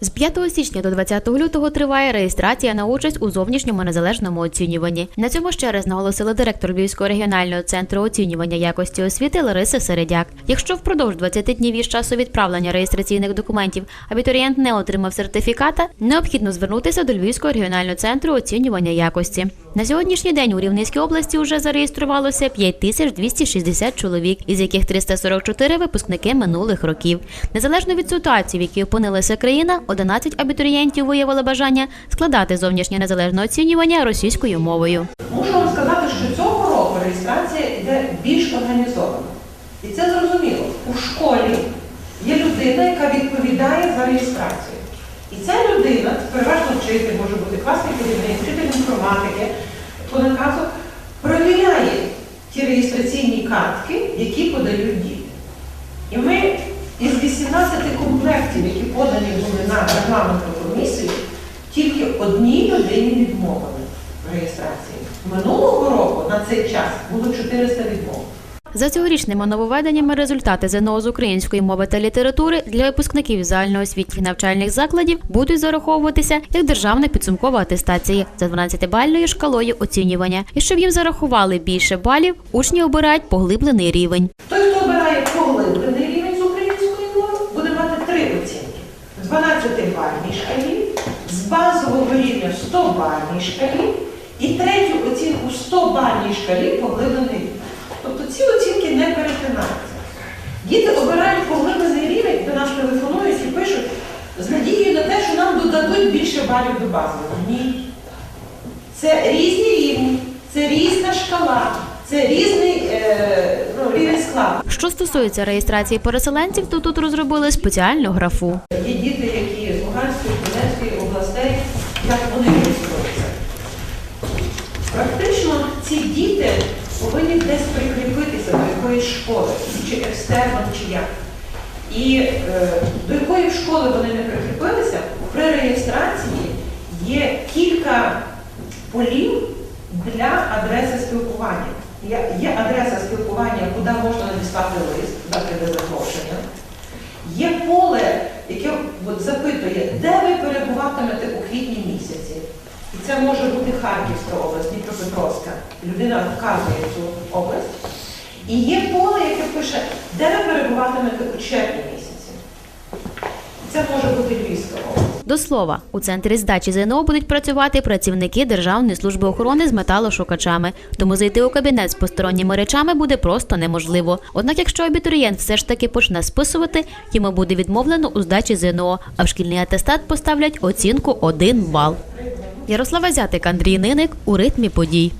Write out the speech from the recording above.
З 5 січня до 20 лютого триває реєстрація на участь у зовнішньому незалежному оцінюванні. На цьому ще раз наголосила директор Львівського регіонального центру оцінювання якості освіти Лариса Середяк. Якщо впродовж 20 днів із часу відправлення реєстраційних документів абітурієнт не отримав сертифіката, необхідно звернутися до Львівського регіонального центру оцінювання якості. На сьогоднішній день у Рівненській області вже зареєструвалося 5260 чоловік, із яких 344 випускники минулих років. Незалежно від ситуації, в якій опинилася країна, 11 абітурієнтів виявили бажання складати зовнішнє незалежне оцінювання російською мовою. Мушу вам сказати, що цього року реєстрація йде більш організовано. І це зрозуміло. У школі є людина, яка відповідає за реєстрацію. І ця людина, переважно вчитель, може бути класний керівник, вчитель інформатики, по наказу перевіряє ті реєстраційні картки, які подають діти. І ми із 18 комплектів, які подані були на регламентну комісію, тільки одній людині відмовили в реєстрації. Минулого року на цей час було 400 відмов. За цьогорічними нововведеннями результати ЗНО з української мови та літератури для випускників загальноосвітніх навчальних закладів будуть зараховуватися як державна підсумкова атестація за 12-бальною шкалою оцінювання. І щоб їм зарахували більше балів, учні обирають поглиблений рівень. Той, хто обирає поглиблений рівень з української мови, буде мати три оцінки: 12-бальній шкалі, з базового рівня 100-бальній шкалі і третю оцінку 100-бальній шкалі поглиблений рівень. Тобто ці оцінки не перетинаються. Діти обирають поглиблений рівень, до нас телефонують і пишуть з надією на те, що нам додадуть більше балів до базового. Ні. Це різні рівні, це різна шкала, це різний е, ну, рівень складу. Що стосується реєстрації переселенців, то тут розробили спеціальну графу. Є діти, які з Луганської, Донецької областей, як вони реєструються. Практично ці діти повинні десь якоїсь школи, чи екстерном, чи як. І е, до якої школи вони не прикріпилися, при реєстрації є кілька полів для адреси спілкування. Є, адреса спілкування, куди можна надіслати лист, прийде запрошення. Є поле, яке от запитує, де ви перебуватимете у квітні місяці. І це може бути Харківська область, Дніпропетровська. Людина вказує цю область. І є поле, яке пише, де ви перебуватимете у червні місяці. Це може бути Львівська область. До слова, у центрі здачі ЗНО будуть працювати працівники Державної служби охорони з металошукачами, тому зайти у кабінет з посторонніми речами буде просто неможливо. Однак, якщо абітурієнт все ж таки почне списувати, йому буде відмовлено у здачі ЗНО, а в шкільний атестат поставлять оцінку 1 бал. Ярослава Зятик, Андрій Ниник у ритмі подій.